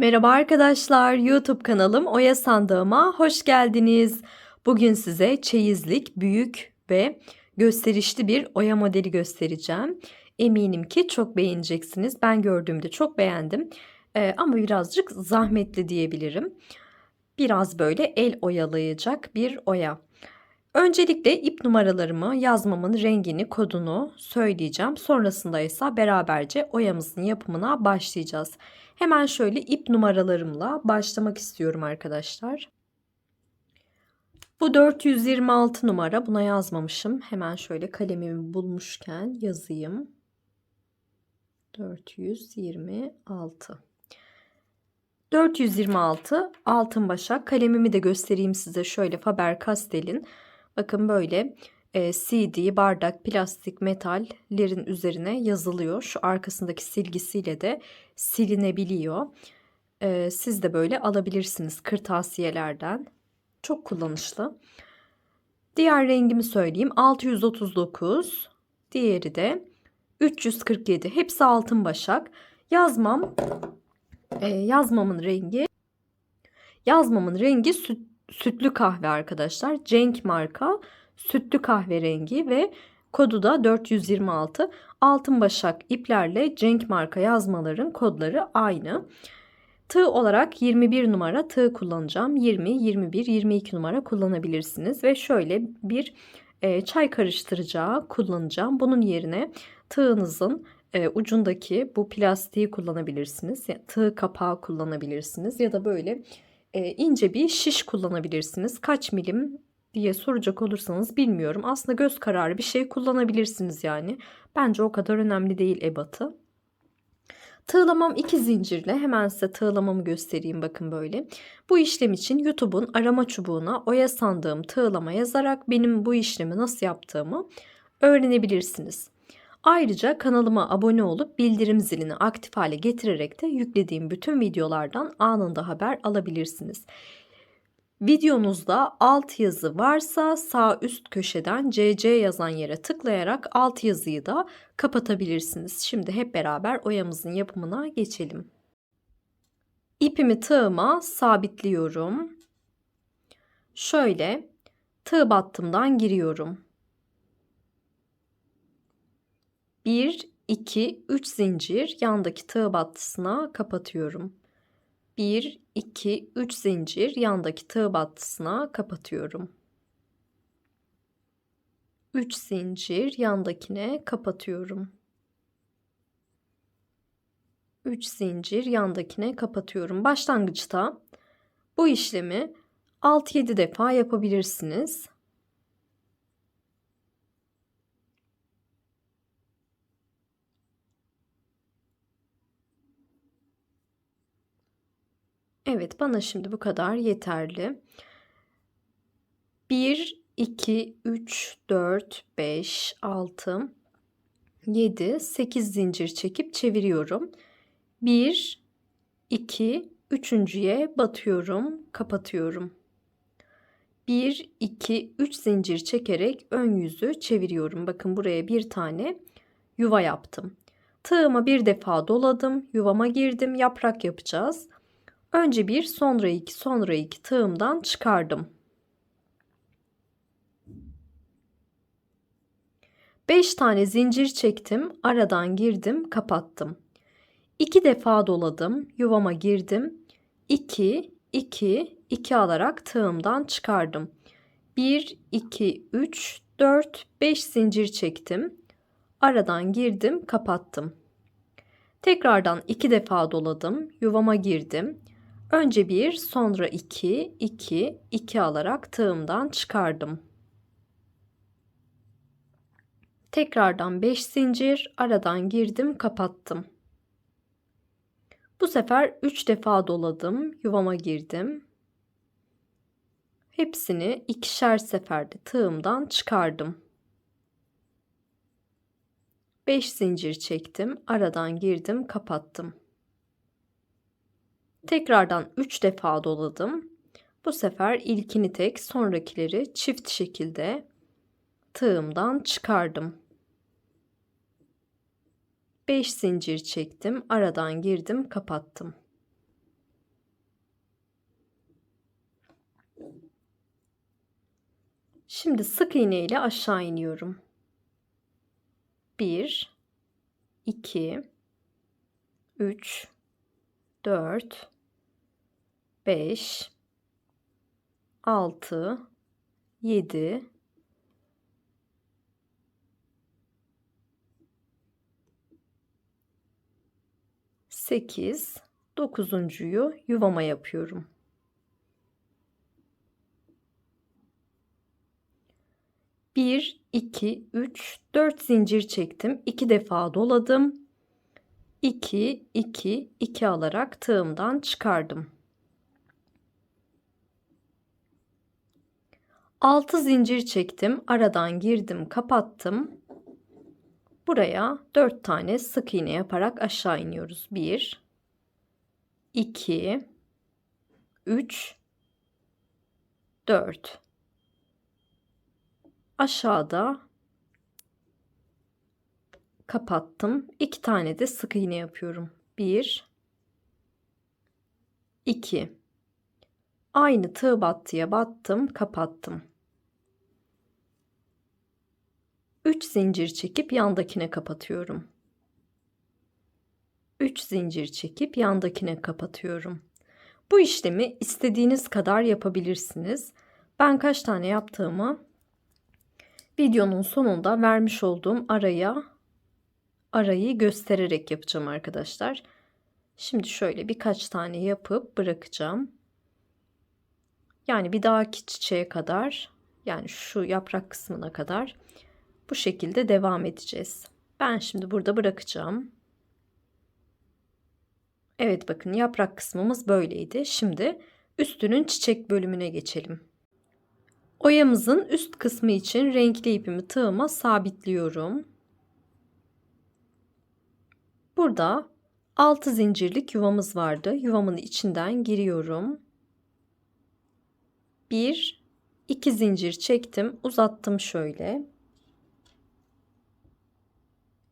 Merhaba arkadaşlar, YouTube kanalım Oya Sandığıma hoş geldiniz. Bugün size çeyizlik, büyük ve gösterişli bir oya modeli göstereceğim. Eminim ki çok beğeneceksiniz. Ben gördüğümde çok beğendim. Ee, ama birazcık zahmetli diyebilirim. Biraz böyle el oyalayacak bir oya. Öncelikle ip numaralarımı, yazmamın rengini, kodunu söyleyeceğim. Sonrasında ise beraberce oyamızın yapımına başlayacağız. Hemen şöyle ip numaralarımla başlamak istiyorum arkadaşlar. Bu 426 numara. Buna yazmamışım. Hemen şöyle kalemimi bulmuşken yazayım. 426 426 altın başak. Kalemimi de göstereyim size. Şöyle Faber-Castell'in bakın böyle e, CD, bardak, plastik, metallerin üzerine yazılıyor. Şu arkasındaki silgisiyle de silinebiliyor. E, siz de böyle alabilirsiniz kırtasiyelerden. Çok kullanışlı. Diğer rengimi söyleyeyim. 639. Diğeri de 347. Hepsi altın başak. Yazmam e, yazmamın rengi yazmamın rengi süt, sütlü kahve arkadaşlar. Cenk marka sütlü kahverengi ve kodu da 426. Altın başak iplerle Cenk marka yazmaların kodları aynı. Tığ olarak 21 numara tığ kullanacağım. 20, 21, 22 numara kullanabilirsiniz. Ve şöyle bir e, çay karıştıracağı kullanacağım. Bunun yerine tığınızın e, ucundaki bu plastiği kullanabilirsiniz. Tığ kapağı kullanabilirsiniz. Ya da böyle e, ince bir şiş kullanabilirsiniz. Kaç milim diye soracak olursanız bilmiyorum. Aslında göz kararı bir şey kullanabilirsiniz yani. Bence o kadar önemli değil ebatı. Tığlamam iki zincirle hemen size tığlamamı göstereyim bakın böyle. Bu işlem için YouTube'un arama çubuğuna oya sandığım tığlama yazarak benim bu işlemi nasıl yaptığımı öğrenebilirsiniz. Ayrıca kanalıma abone olup bildirim zilini aktif hale getirerek de yüklediğim bütün videolardan anında haber alabilirsiniz. Videonuzda alt yazı varsa sağ üst köşeden CC yazan yere tıklayarak alt yazıyı da kapatabilirsiniz. Şimdi hep beraber oyamızın yapımına geçelim. İpimi tığıma sabitliyorum. Şöyle tığ battımdan giriyorum. 1, 2, 3 zincir yandaki tığ battısına kapatıyorum. 1, 2, 3 zincir yandaki tığ battısına kapatıyorum. 3 zincir yandakine kapatıyorum. 3 zincir yandakine kapatıyorum. Başlangıçta bu işlemi 6-7 defa yapabilirsiniz. Evet bana şimdi bu kadar yeterli. 1, 2, 3, 4, 5, 6, 7, 8 zincir çekip çeviriyorum. 1, 2, üçüncüye batıyorum, kapatıyorum. 1, 2, 3 zincir çekerek ön yüzü çeviriyorum. Bakın buraya bir tane yuva yaptım. Tığımı bir defa doladım, yuvama girdim, yaprak yapacağız. Önce bir, sonra iki, sonra iki tığımdan çıkardım. 5 tane zincir çektim, aradan girdim, kapattım. 2 defa doladım, yuvama girdim. 2 2 2 alarak tığımdan çıkardım. 1 2 3 4 5 zincir çektim. Aradan girdim, kapattım. Tekrardan 2 defa doladım, yuvama girdim. Önce bir, sonra iki, iki, iki alarak tığımdan çıkardım. Tekrardan 5 zincir, aradan girdim, kapattım. Bu sefer 3 defa doladım, yuvama girdim. Hepsini ikişer seferde tığımdan çıkardım. 5 zincir çektim, aradan girdim, kapattım. Tekrardan 3 defa doladım. Bu sefer ilkini tek, sonrakileri çift şekilde tığımdan çıkardım. 5 zincir çektim, aradan girdim, kapattım. Şimdi sık iğne ile aşağı iniyorum. 1 2 3 4 5 6 7 8 dokuzuncuyu yuvama yapıyorum. Bir, iki, üç, dört zincir çektim. iki defa doladım. 2 2 2 alarak tığımdan çıkardım. 6 zincir çektim. Aradan girdim, kapattım. Buraya 4 tane sık iğne yaparak aşağı iniyoruz. 1 2 3 4 Aşağıda kapattım. 2 tane de sık iğne yapıyorum. 1 2 Aynı tığ battıya battım, kapattım. 3 zincir çekip yandakine kapatıyorum. 3 zincir çekip yandakine kapatıyorum. Bu işlemi istediğiniz kadar yapabilirsiniz. Ben kaç tane yaptığımı videonun sonunda vermiş olduğum araya arayı göstererek yapacağım arkadaşlar. Şimdi şöyle birkaç tane yapıp bırakacağım. Yani bir dahaki çiçeğe kadar yani şu yaprak kısmına kadar bu şekilde devam edeceğiz. Ben şimdi burada bırakacağım. Evet bakın yaprak kısmımız böyleydi. Şimdi üstünün çiçek bölümüne geçelim. Oyamızın üst kısmı için renkli ipimi tığıma sabitliyorum. Burada 6 zincirlik yuvamız vardı. Yuvamın içinden giriyorum. 1 2 zincir çektim, uzattım şöyle.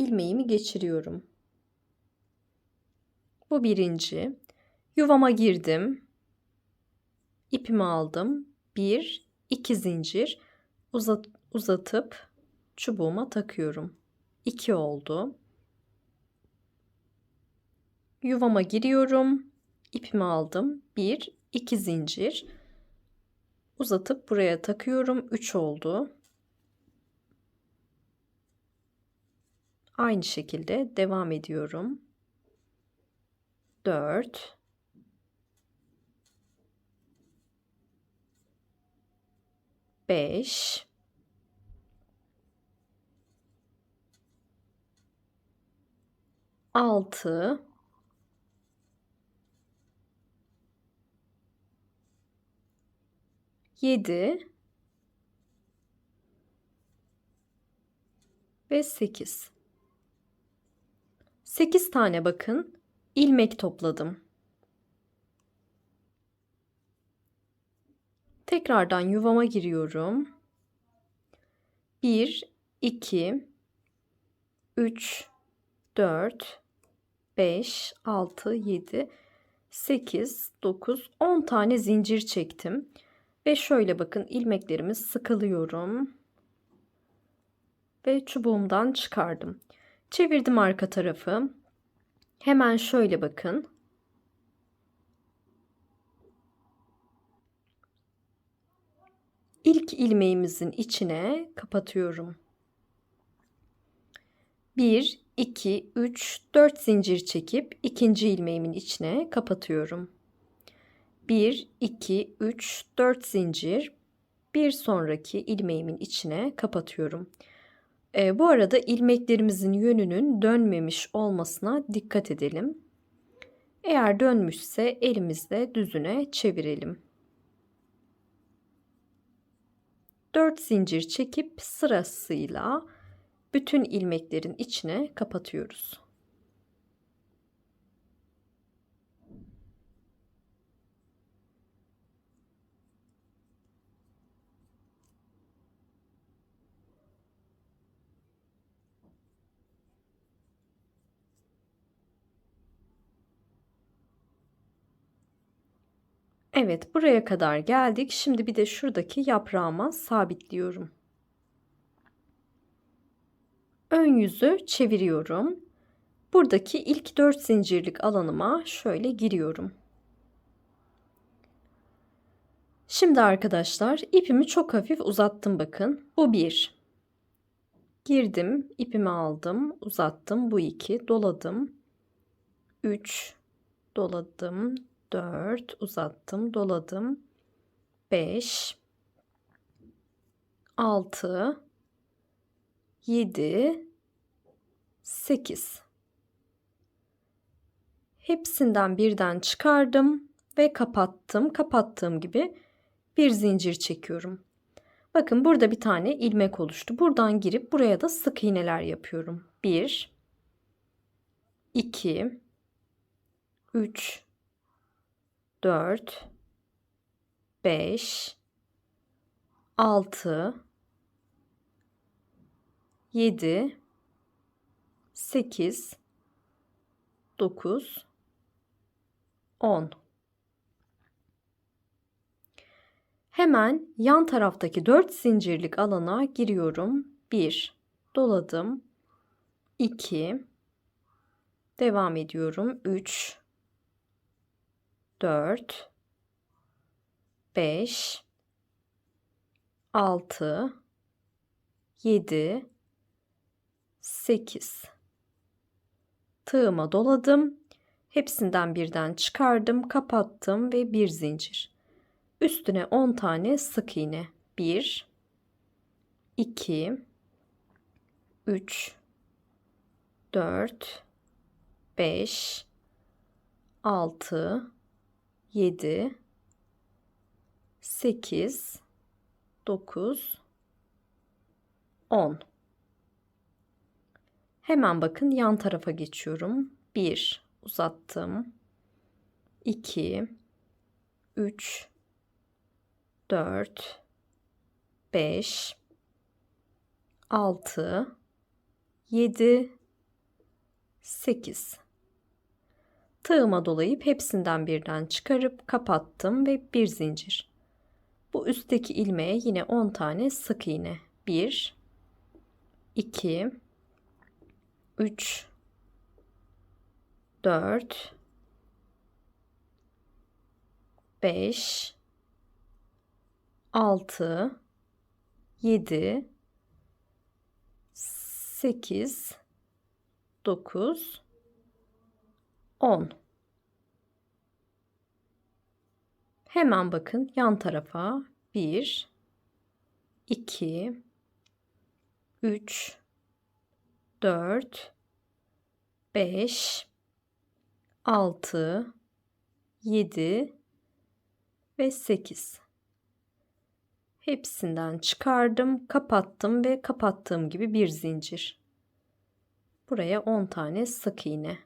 İlmeğimi geçiriyorum. Bu birinci. Yuvama girdim. İpimi aldım. Bir, iki zincir uzat, uzatıp çubuğuma takıyorum. İki oldu. Yuvama giriyorum. İpimi aldım. Bir, iki zincir uzatıp buraya takıyorum. Üç oldu. Aynı şekilde devam ediyorum. 4 5 6 7 ve 8 8 tane bakın ilmek topladım. Tekrardan yuvama giriyorum. 1 2 3 4 5 6 7 8 9 10 tane zincir çektim. Ve şöyle bakın ilmeklerimi sıkılıyorum. Ve çubuğumdan çıkardım. Çevirdim arka tarafı. Hemen şöyle bakın. İlk ilmeğimizin içine kapatıyorum. 1 2 3 4 zincir çekip ikinci ilmeğimin içine kapatıyorum. 1 2 3 4 zincir bir sonraki ilmeğimin içine kapatıyorum. E, bu arada ilmeklerimizin yönünün dönmemiş olmasına dikkat edelim. Eğer dönmüşse elimizle düzüne çevirelim. 4 zincir çekip sırasıyla bütün ilmeklerin içine kapatıyoruz. Evet, buraya kadar geldik. Şimdi bir de şuradaki yaprağıma sabitliyorum. Ön yüzü çeviriyorum. Buradaki ilk 4 zincirlik alanıma şöyle giriyorum. Şimdi arkadaşlar ipimi çok hafif uzattım bakın. Bu bir. Girdim, ipimi aldım, uzattım. Bu iki. Doladım. 3 doladım. 4 uzattım, doladım. 5 6 7 8 Hepsinden birden çıkardım ve kapattım. Kapattığım gibi bir zincir çekiyorum. Bakın burada bir tane ilmek oluştu. Buradan girip buraya da sık iğneler yapıyorum. 1 2 3 4 5 6 7 8 9 10 Hemen yan taraftaki 4 zincirlik alana giriyorum. 1 doladım. 2 devam ediyorum. 3 4 5 6 7 8 tığıma doladım. Hepsinden birden çıkardım, kapattım ve bir zincir. Üstüne 10 tane sık iğne. 1 2 3 4 5 6 7 8 9 10 Hemen bakın yan tarafa geçiyorum. 1 uzattım. 2 3 4 5 6 7 8 Tığıma dolayıp hepsinden birden çıkarıp kapattım ve bir zincir. Bu üstteki ilmeğe yine 10 tane sık iğne. 1 2 3 4 5 6 7 8 9 10 Hemen bakın yan tarafa. 1 2 3 4 5 6 7 ve 8 hepsinden çıkardım kapattım ve kapattığım gibi bir zincir. Buraya 10 tane sık iğne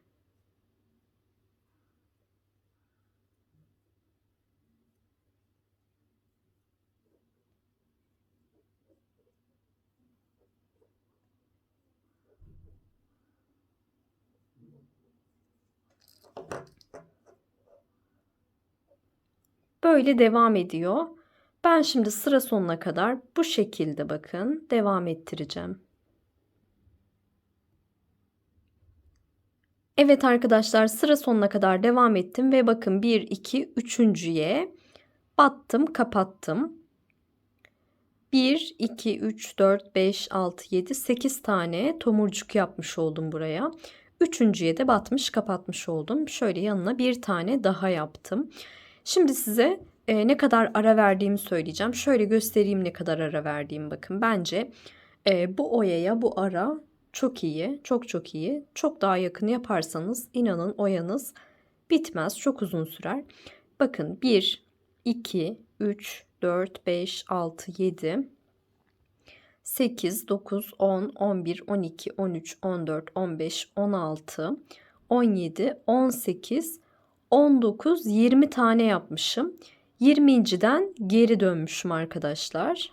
Böyle devam ediyor. Ben şimdi sıra sonuna kadar bu şekilde bakın devam ettireceğim. Evet arkadaşlar sıra sonuna kadar devam ettim ve bakın 1 2 3.'ye battım, kapattım. 1 2 3 4 5 6 7 8 tane tomurcuk yapmış oldum buraya. Üçüncüye de batmış, kapatmış oldum. Şöyle yanına bir tane daha yaptım. Şimdi size e, ne kadar ara verdiğimi söyleyeceğim. Şöyle göstereyim ne kadar ara verdiğimi bakın. Bence e, bu oyaya bu ara çok iyi. Çok çok iyi. Çok daha yakın yaparsanız inanın oyanız bitmez. Çok uzun sürer. Bakın 1, 2, 3, 4, 5, 6, 7, 8, 9, 10, 11, 12, 13, 14, 15, 16, 17, 18, 19, 20 tane yapmışım. 20.den geri dönmüşüm arkadaşlar.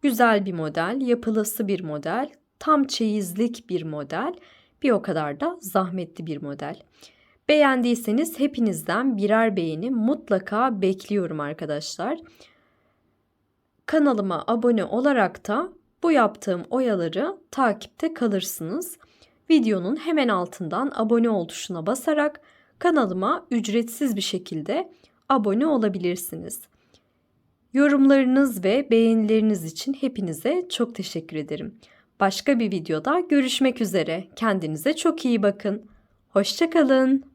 Güzel bir model, yapılısı bir model, tam çeyizlik bir model, bir o kadar da zahmetli bir model. Beğendiyseniz hepinizden birer beğeni mutlaka bekliyorum arkadaşlar. Kanalıma abone olarak da bu yaptığım oyaları takipte kalırsınız. Videonun hemen altından abone ol tuşuna basarak kanalıma ücretsiz bir şekilde abone olabilirsiniz. Yorumlarınız ve beğenileriniz için hepinize çok teşekkür ederim. Başka bir videoda görüşmek üzere. Kendinize çok iyi bakın. Hoşçakalın.